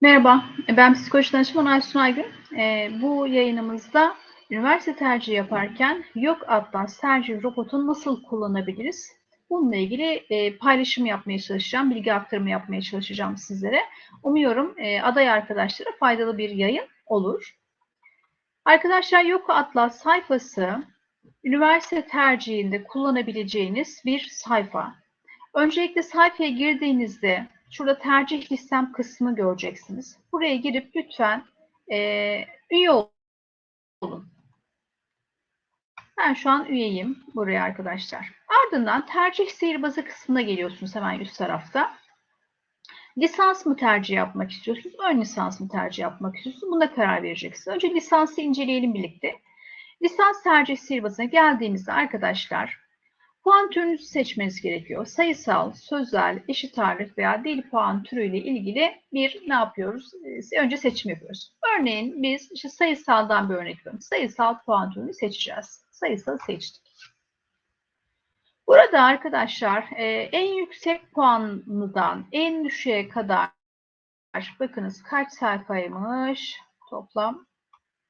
Merhaba, ben psikoloji danışman Aysun Aygün. Ee, bu yayınımızda üniversite tercihi yaparken Yok Atlas tercih robotunu nasıl kullanabiliriz? Bununla ilgili e, paylaşım yapmaya çalışacağım, bilgi aktarımı yapmaya çalışacağım sizlere. Umuyorum e, aday arkadaşlara faydalı bir yayın olur. Arkadaşlar Yok Atlas sayfası üniversite tercihinde kullanabileceğiniz bir sayfa. Öncelikle sayfaya girdiğinizde şurada tercih listem kısmı göreceksiniz. Buraya girip lütfen e, üye olun. Ben şu an üyeyim buraya arkadaşlar. Ardından tercih sihirbazı kısmına geliyorsunuz hemen üst tarafta. Lisans mı tercih yapmak istiyorsunuz? Ön lisans mı tercih yapmak istiyorsunuz? Buna karar vereceksiniz. Önce lisansı inceleyelim birlikte. Lisans tercih sihirbazına geldiğimizde arkadaşlar puan türünüzü seçmeniz gerekiyor. Sayısal, sözel, eşit ağırlık veya dil puan türüyle ilgili bir ne yapıyoruz? Ee, önce seçim yapıyoruz. Örneğin biz işte sayısaldan bir örnek veriyorum. Sayısal puan türünü seçeceğiz. Sayısal seçtik. Burada arkadaşlar e, en yüksek puanlıdan en düşüğe kadar bakınız kaç sayfaymış toplam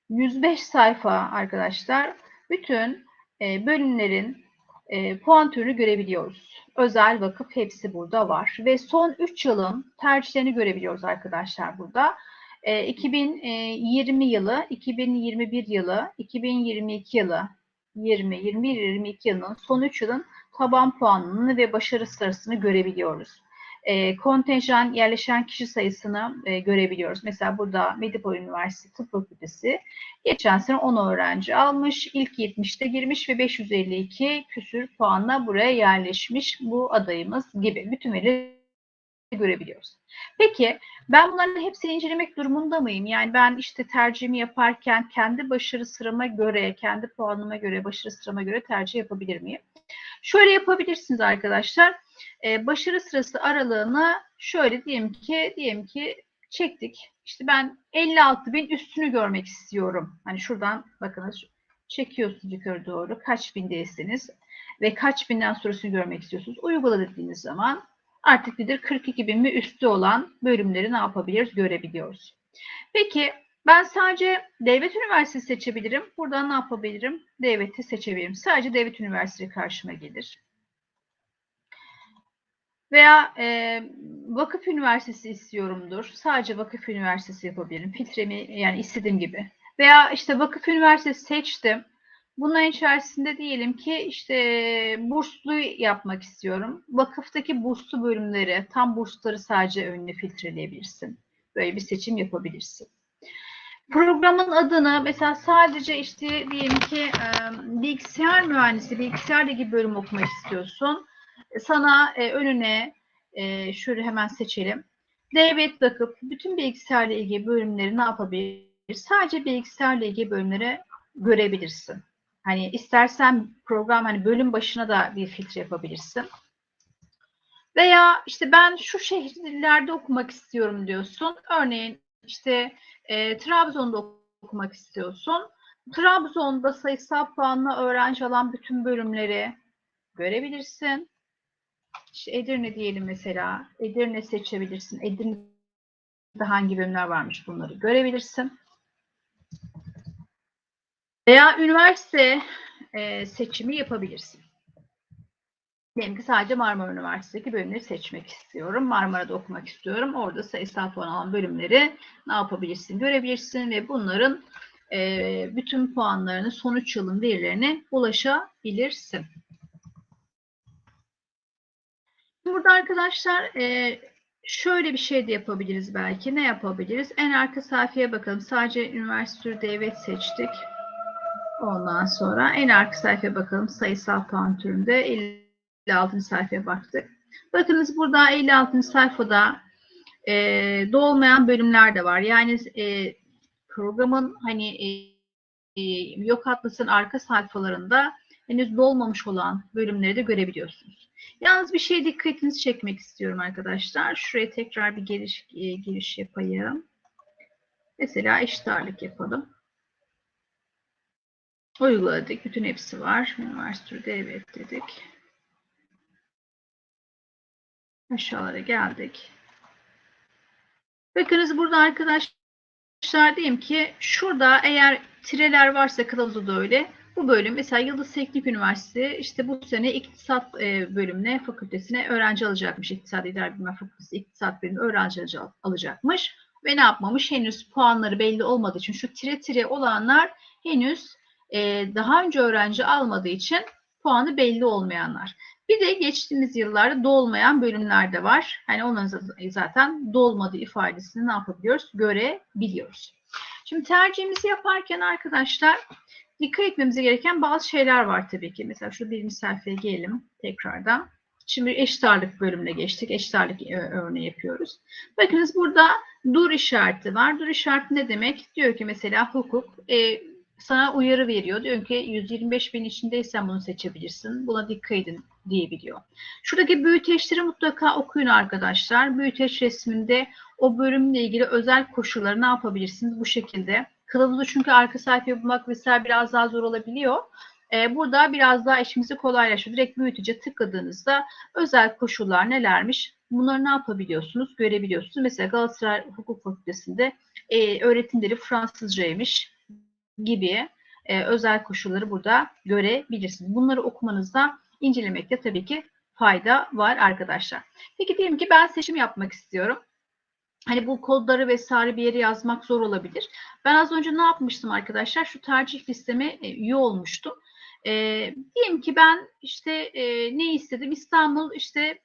105 sayfa arkadaşlar. Bütün e, bölümlerin e, puan türünü görebiliyoruz. Özel vakıf hepsi burada var. Ve son 3 yılın tercihlerini görebiliyoruz arkadaşlar burada. E, 2020 yılı, 2021 yılı, 2022 yılı, 20, 21, 22 yılının son 3 yılın taban puanını ve başarı sırasını görebiliyoruz. E, kontenjan yerleşen kişi sayısını e, görebiliyoruz. Mesela burada Medipol Üniversitesi Tıp Fakültesi geçen sene 10 öğrenci almış. İlk 70'te girmiş ve 552 küsür puanla buraya yerleşmiş bu adayımız gibi. Bütün verileri görebiliyoruz. Peki ben bunların hepsini incelemek durumunda mıyım? Yani ben işte tercihimi yaparken kendi başarı sırama göre, kendi puanıma göre, başarı sırama göre tercih yapabilir miyim? Şöyle yapabilirsiniz arkadaşlar. Ee, başarı sırası aralığını şöyle diyelim ki diyelim ki çektik. İşte ben 56 bin üstünü görmek istiyorum. Hani şuradan bakınız çekiyorsunuz yukarı doğru kaç bindesiniz ve kaç binden sonrasını görmek istiyorsunuz. Uygula dediğiniz zaman artık nedir 42 bin ve üstü olan bölümleri ne yapabiliriz görebiliyoruz. Peki ben sadece devlet üniversitesi seçebilirim. Buradan ne yapabilirim? Devleti seçebilirim. Sadece devlet üniversitesi karşıma gelir. Veya e, vakıf üniversitesi istiyorumdur. Sadece vakıf üniversitesi yapabilirim. Filtremi yani istediğim gibi. Veya işte vakıf üniversitesi seçtim. Bunların içerisinde diyelim ki işte burslu yapmak istiyorum. Vakıftaki burslu bölümleri, tam bursları sadece önüne filtreleyebilirsin. Böyle bir seçim yapabilirsin. Programın adını mesela sadece işte diyelim ki bilgisayar mühendisi, bilgisayarla ilgili bölüm okumak istiyorsun. Sana önüne şöyle hemen seçelim. Devlet bakıp bütün bilgisayarla ilgili bölümleri ne yapabilir? Sadece bilgisayarla ilgili bölümleri görebilirsin. Hani istersen program hani bölüm başına da bir filtre yapabilirsin. Veya işte ben şu şehirlerde okumak istiyorum diyorsun. Örneğin işte e, Trabzon'da okumak istiyorsun. Trabzon'da sayısal puanla öğrenci alan bütün bölümleri görebilirsin. İşte Edirne diyelim mesela. Edirne seçebilirsin. Edirne'de hangi bölümler varmış bunları görebilirsin. Veya üniversite e, seçimi yapabilirsin. Diyelim ki sadece Marmara Üniversitesi'ndeki bölümleri seçmek istiyorum. Marmara'da okumak istiyorum. Orada sayısal puan alan bölümleri ne yapabilirsin? Görebilirsin ve bunların e, bütün puanlarını, sonuç yılın verilerine ulaşabilirsin. Burada arkadaşlar e, şöyle bir şey de yapabiliriz belki. Ne yapabiliriz? En arka sayfaya bakalım. Sadece üniversite devlet seçtik. Ondan sonra en arka sayfaya bakalım. Sayısal puan türünde 56. sayfaya baktık. Bakınız burada 56. sayfada e, dolmayan bölümler de var. Yani e, programın hani e, yok atlasın arka sayfalarında henüz dolmamış olan bölümleri de görebiliyorsunuz. Yalnız bir şey dikkatinizi çekmek istiyorum arkadaşlar. Şuraya tekrar bir giriş, e, giriş yapayım. Mesela eşit ağırlık yapalım. Uyguladık. Bütün hepsi var. Üniversitede evet dedik. Aşağılara geldik. Bakınız burada arkadaşlar diyeyim ki şurada eğer tireler varsa kılavuzu da öyle. Bu bölüm mesela Yıldız Teknik Üniversitesi işte bu sene iktisat e, bölümüne, fakültesine öğrenci alacakmış. İktisat İdare Bilimi Fakültesi iktisat bölümü öğrenci alacakmış. Ve ne yapmamış? Henüz puanları belli olmadığı için şu tire tire olanlar henüz e, daha önce öğrenci almadığı için puanı belli olmayanlar. Bir de geçtiğimiz yıllarda dolmayan bölümler de var. Hani onların zaten dolmadığı ifadesini ne yapabiliyoruz? Görebiliyoruz. Şimdi tercihimizi yaparken arkadaşlar dikkat etmemiz gereken bazı şeyler var tabii ki. Mesela şu birinci sayfaya gelelim tekrardan. Şimdi eşit ağırlık bölümüne geçtik. Eşit ağırlık örneği yapıyoruz. Bakınız burada dur işareti var. Dur işareti ne demek? Diyor ki mesela hukuk e, sana uyarı veriyor. Diyor ki 125 bin içindeysen bunu seçebilirsin. Buna dikkat edin diyebiliyor. Şuradaki büyüteçleri mutlaka okuyun arkadaşlar. Büyüteç resminde o bölümle ilgili özel koşulları ne yapabilirsiniz bu şekilde. Kılavuzu çünkü arka sayfayı bulmak vesaire biraz daha zor olabiliyor. Ee, burada biraz daha işimizi kolaylaştırıyor. Direkt büyütece tıkladığınızda özel koşullar nelermiş? Bunları ne yapabiliyorsunuz? Görebiliyorsunuz. Mesela Galatasaray Hukuk Fakültesi'nde e, öğretimleri Fransızcaymış gibi e, özel koşulları burada görebilirsiniz. Bunları okumanızda, incelemekte tabii ki fayda var arkadaşlar. Peki diyelim ki ben seçim yapmak istiyorum. Hani bu kodları vesaire bir yere yazmak zor olabilir. Ben az önce ne yapmıştım arkadaşlar? Şu tercih listeme e, üye olmuştum. E, diyelim ki ben işte e, ne istedim? İstanbul işte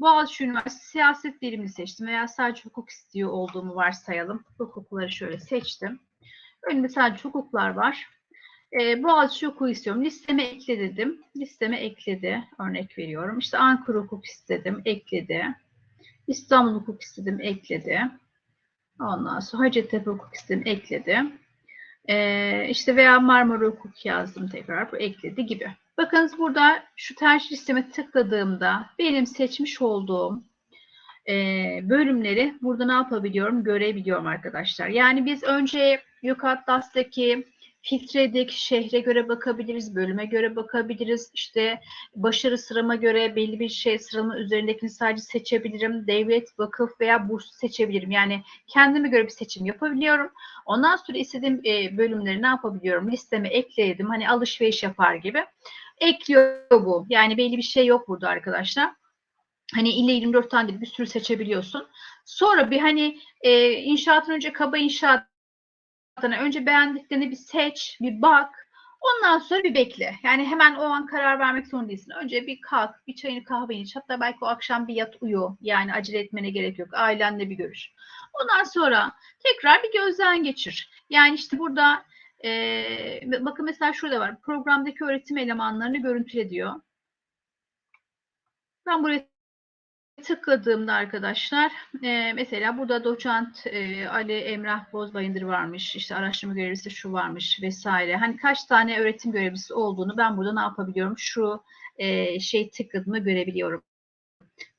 Boğaziçi Üniversitesi siyaset bilimini seçtim veya sadece hukuk istiyor olduğumu varsayalım. Hukukları şöyle seçtim. Önümde sadece hukuklar var. E, Boğaziçi hukuku istiyorum. Listeme ekle dedim. Listeme ekledi. Örnek veriyorum. İşte Ankara hukuk istedim. Ekledi. İstanbul hukuk istedim. Ekledi. Ondan sonra Hacettepe hukuk istedim. Ekledi. E, işte veya Marmara hukuk yazdım tekrar. Bu ekledi gibi. Bakınız burada şu tercih listeme tıkladığımda benim seçmiş olduğum e, bölümleri burada ne yapabiliyorum? Görebiliyorum arkadaşlar. Yani biz önce Yok Atlas'taki filtredeki şehre göre bakabiliriz, bölüme göre bakabiliriz. İşte başarı sırama göre belli bir şey sıralama üzerindekini sadece seçebilirim. Devlet, vakıf veya burs seçebilirim. Yani kendime göre bir seçim yapabiliyorum. Ondan sonra istediğim bölümleri ne yapabiliyorum? Listeme ekledim. Hani alışveriş yapar gibi. Ekliyor bu. Yani belli bir şey yok burada arkadaşlar. Hani ille 24 tane değil bir sürü seçebiliyorsun. Sonra bir hani e, inşaatın önce kaba inşaat önce beğendiklerini bir seç, bir bak. Ondan sonra bir bekle. Yani hemen o an karar vermek zorunda değilsin. Önce bir kalk, bir çayını kahveni iç. Hatta belki o akşam bir yat uyu. Yani acele etmene gerek yok. Ailenle bir görüş. Ondan sonra tekrar bir gözden geçir. Yani işte burada e, bakın mesela şurada var. Programdaki öğretim elemanlarını görüntüle diyor. Ben buraya tıkladığımda arkadaşlar e, mesela burada doçent e, Ali Emrah Bozbayındır varmış işte araştırma görevlisi şu varmış vesaire hani kaç tane öğretim görevlisi olduğunu ben burada ne yapabiliyorum şu e, şey tıkladığımda görebiliyorum.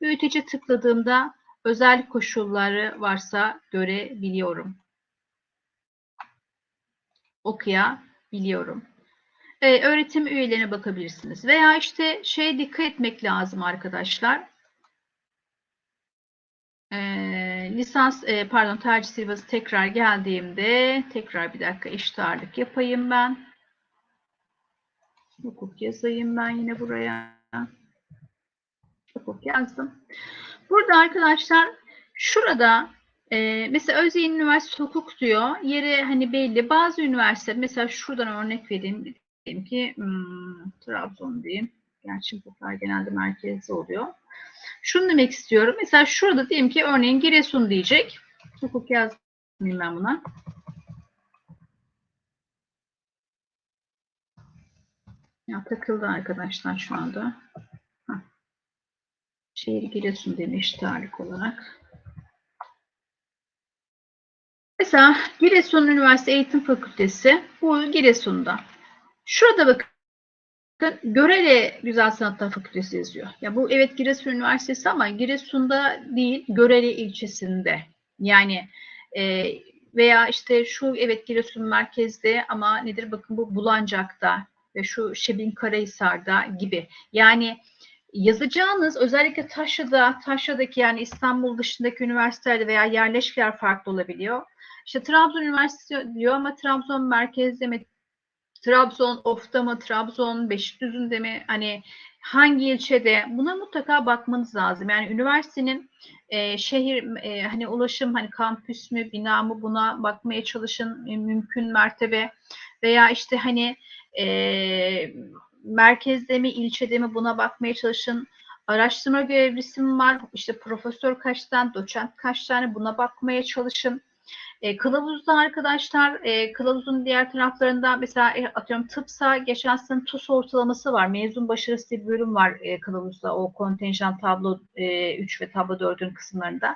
Büyütece tıkladığımda özel koşulları varsa görebiliyorum. Okuyabiliyorum. Ee, öğretim üyelerine bakabilirsiniz. Veya işte şey dikkat etmek lazım arkadaşlar e, lisans e, pardon tercih sırası tekrar geldiğimde tekrar bir dakika eşit ağırlık yapayım ben. Hukuk yazayım ben yine buraya. Hukuk yazdım. Burada arkadaşlar şurada e, mesela Özyeğin Üniversitesi hukuk diyor. Yeri hani belli. Bazı üniversite mesela şuradan örnek vereyim. Diyelim ki hmm, Trabzon diyeyim. Gerçi hukuklar genelde merkezde oluyor. Şunu demek istiyorum. Mesela şurada diyelim ki örneğin Giresun diyecek. Hukuk yazmayayım ben buna. Ya takıldı arkadaşlar şu anda. Heh. Şehir Giresun demiş tarih olarak. Mesela Giresun Üniversite Eğitim Fakültesi bu Giresun'da. Şurada bakın Bakın Görele Güzel Sanatlar Fakültesi yazıyor. Ya bu evet Giresun Üniversitesi ama Giresun'da değil Görele ilçesinde. Yani e, veya işte şu evet Giresun merkezde ama nedir bakın bu Bulancak'ta ve şu Şebin Karahisar'da gibi. Yani yazacağınız özellikle Taşra'da, Taşra'daki yani İstanbul dışındaki üniversitelerde veya yerleşkeler farklı olabiliyor. İşte Trabzon Üniversitesi diyor ama Trabzon merkezde mi, Trabzon ofta mı, Trabzon Beşikdüzü'nde mi, hani hangi ilçede buna mutlaka bakmanız lazım. Yani üniversitenin e, şehir e, hani ulaşım hani kampüs mü, bina mı buna bakmaya çalışın e, mümkün mertebe veya işte hani e, merkezde mi, ilçede mi buna bakmaya çalışın. Araştırma görevlisi mi var? İşte profesör kaç tane, doçent kaç tane buna bakmaya çalışın. E, kılavuzda arkadaşlar, e, kılavuzun diğer taraflarında mesela e, atıyorum tıpsa geçen sene TUS ortalaması var. Mezun başarısı bir bölüm var e, kılavuzda o kontenjan tablo e, 3 ve tablo 4'ün kısımlarında.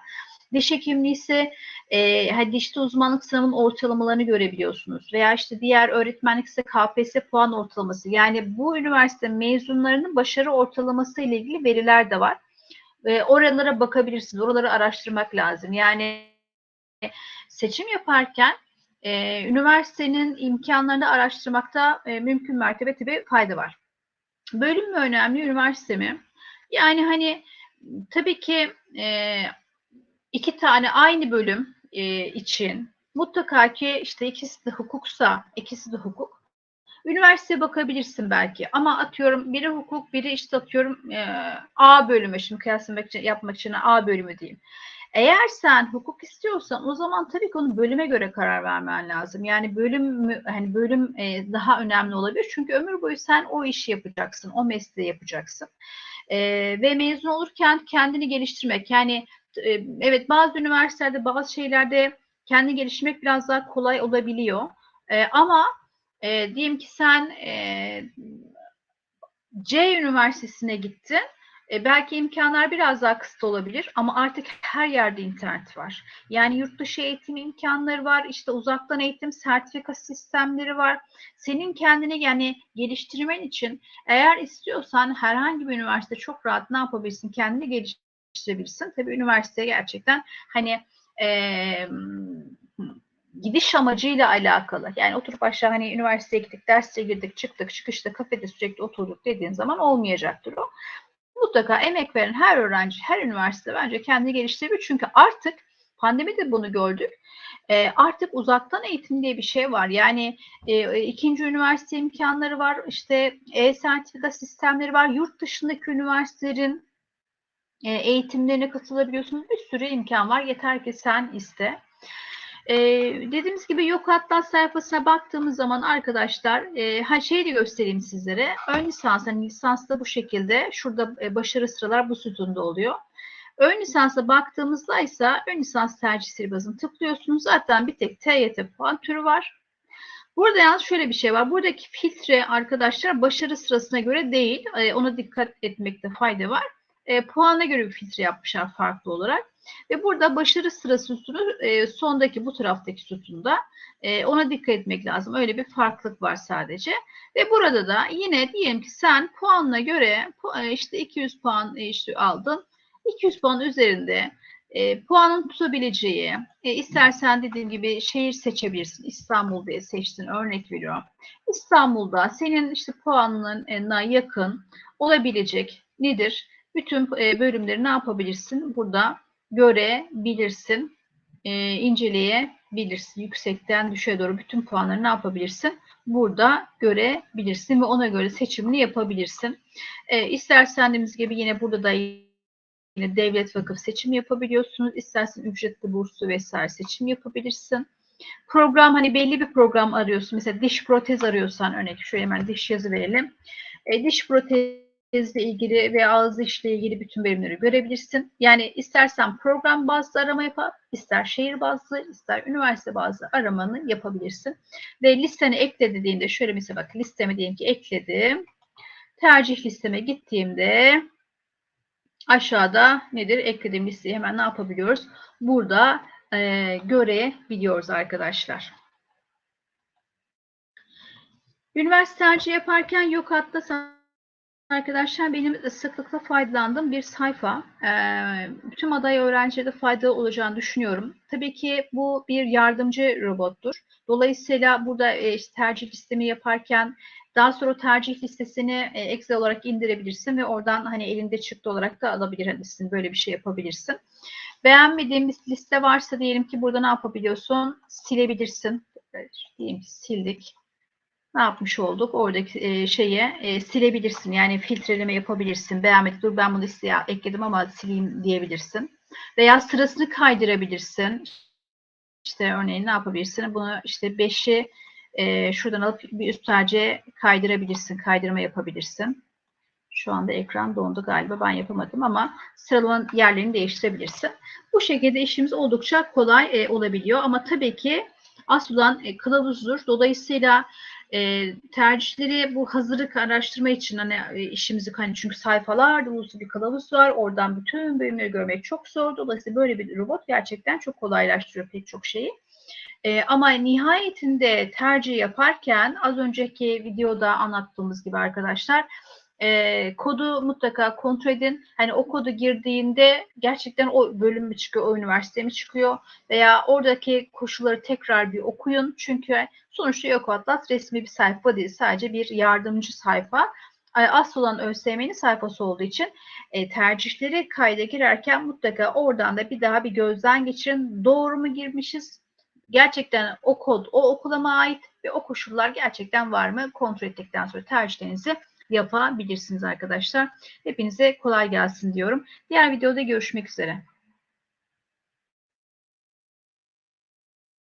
Diş hekimliği ise e, hani uzmanlık sınavının ortalamalarını görebiliyorsunuz. Veya işte diğer öğretmenlik ise KPSS puan ortalaması. Yani bu üniversite mezunlarının başarı ortalaması ile ilgili veriler de var. E, oralara bakabilirsiniz. Oraları araştırmak lazım. Yani seçim yaparken e, üniversitenin imkanlarını araştırmakta e, mümkün mertebe tabii fayda var. Bölüm mü önemli, üniversite mi? Yani hani tabii ki e, iki tane aynı bölüm e, için mutlaka ki işte ikisi de hukuksa, ikisi de hukuk. Üniversiteye bakabilirsin belki ama atıyorum biri hukuk, biri işte atıyorum e, A bölümü, şimdi kıyaslamak için, yapmak için A bölümü diyeyim. Eğer sen hukuk istiyorsan o zaman tabii ki onu bölüme göre karar vermen lazım. Yani bölüm hani bölüm e, daha önemli olabilir. Çünkü ömür boyu sen o işi yapacaksın, o mesleği yapacaksın. E, ve mezun olurken kendini geliştirmek. Yani e, evet bazı üniversitelerde, bazı şeylerde kendini geliştirmek biraz daha kolay olabiliyor. E, ama e, diyelim ki sen e, C üniversitesine gittin e, belki imkanlar biraz daha kısıtlı olabilir ama artık her yerde internet var. Yani yurt dışı eğitim imkanları var, işte uzaktan eğitim sertifika sistemleri var. Senin kendini yani geliştirmen için eğer istiyorsan herhangi bir üniversite çok rahat ne yapabilirsin? Kendini geliştirebilirsin. Tabii üniversite gerçekten hani e, gidiş amacıyla alakalı. Yani oturup aşağı hani üniversiteye gittik, derse girdik, çıktık, çıkışta kafede sürekli oturduk dediğin zaman olmayacaktır o mutlaka emek veren her öğrenci, her üniversite bence kendini geliştirebilir. Çünkü artık pandemi de bunu gördük. E, artık uzaktan eğitim diye bir şey var. Yani e, ikinci üniversite imkanları var. İşte e-sertifika sistemleri var. Yurt dışındaki üniversitelerin e, eğitimlerine katılabiliyorsunuz. Bir sürü imkan var. Yeter ki sen iste. Ee, dediğimiz gibi yok atlas sayfasına baktığımız zaman arkadaşlar e, ha şeyi de göstereyim sizlere. Ön lisans, hani lisansta bu şekilde şurada e, başarı sıralar bu sütunda oluyor. Ön lisansa baktığımızda ise ön lisans tercih sihirbazını tıklıyorsunuz. Zaten bir tek TYT puan türü var. Burada yalnız şöyle bir şey var. Buradaki filtre arkadaşlar başarı sırasına göre değil. E, ona dikkat etmekte fayda var. E, puana göre bir filtre yapmışlar farklı olarak. Ve burada başarı sırası sütunu e, sondaki bu taraftaki sütunda e, ona dikkat etmek lazım. Öyle bir farklılık var sadece. Ve burada da yine diyelim ki sen puanına göre e, işte 200 puan e, işte aldın. 200 puan üzerinde e, puanın tutabileceği, e, istersen dediğim gibi şehir seçebilirsin. İstanbul diye seçtin, örnek veriyorum. İstanbul'da senin işte puanına yakın olabilecek nedir? Bütün e, bölümleri ne yapabilirsin? Burada görebilirsin, e, inceleyebilirsin. Yüksekten düşe doğru bütün puanları ne yapabilirsin? Burada görebilirsin ve ona göre seçimini yapabilirsin. E, istersen dediğimiz gibi yine burada da yine devlet vakıf seçim yapabiliyorsunuz. İstersen ücretli burslu vesaire seçim yapabilirsin. Program hani belli bir program arıyorsun. Mesela diş protez arıyorsan örnek şöyle hemen diş yazı verelim. E, diş protez ile ilgili ve ağız işle ilgili bütün bölümleri görebilirsin. Yani istersen program bazlı arama yap, ister şehir bazlı, ister üniversite bazlı aramanı yapabilirsin. Ve listeni ekle dediğinde şöyle mesela bak listemi diyelim ki ekledim. Tercih listeme gittiğimde aşağıda nedir? Eklediğim listeyi hemen ne yapabiliyoruz? Burada e, görebiliyoruz arkadaşlar. Üniversite tercih yaparken yok hatta arkadaşlar benim sıklıkla faydalandığım bir sayfa. Ee, tüm aday öğrencilere faydalı olacağını düşünüyorum. Tabii ki bu bir yardımcı robottur. Dolayısıyla burada e, tercih listemi yaparken Daha sonra tercih listesini e, Excel olarak indirebilirsin ve oradan hani elinde çıktı olarak da alabilirsin. Böyle bir şey yapabilirsin. Beğenmediğin bir liste varsa diyelim ki burada ne yapabiliyorsun? Silebilirsin. Evet, diyelim sildik. Ne yapmış olduk? Oradaki e, şeye e, silebilirsin. Yani filtreleme yapabilirsin. Beğenmedik. Dur ben bunu listeye ekledim ama sileyim diyebilirsin. Veya sırasını kaydırabilirsin. İşte örneğin ne yapabilirsin? Bunu işte 5'i e, şuradan alıp bir üst tercihe kaydırabilirsin. Kaydırma yapabilirsin. Şu anda ekran dondu galiba ben yapamadım ama sıralama yerlerini değiştirebilirsin. Bu şekilde işimiz oldukça kolay e, olabiliyor ama tabii ki asıl e, kılavuzdur. Dolayısıyla e, tercihleri bu hazırlık araştırma için hani e, işimizi hani çünkü sayfalar dolusu bir kılavuz var. Oradan bütün bölümleri görmek çok zor. Dolayısıyla böyle bir robot gerçekten çok kolaylaştırıyor pek çok şeyi. E, ama nihayetinde tercih yaparken az önceki videoda anlattığımız gibi arkadaşlar e, kodu mutlaka kontrol edin. Hani o kodu girdiğinde gerçekten o bölüm mü çıkıyor, o üniversite mi çıkıyor veya oradaki koşulları tekrar bir okuyun. Çünkü sonuçta yok Atlas resmi bir sayfa değil, sadece bir yardımcı sayfa. Asıl olan ÖSYM'nin sayfası olduğu için e, tercihleri kayda girerken mutlaka oradan da bir daha bir gözden geçirin. Doğru mu girmişiz? Gerçekten o kod o okula ait ve o koşullar gerçekten var mı? Kontrol ettikten sonra tercihlerinizi yapabilirsiniz arkadaşlar. Hepinize kolay gelsin diyorum. Diğer videoda görüşmek üzere.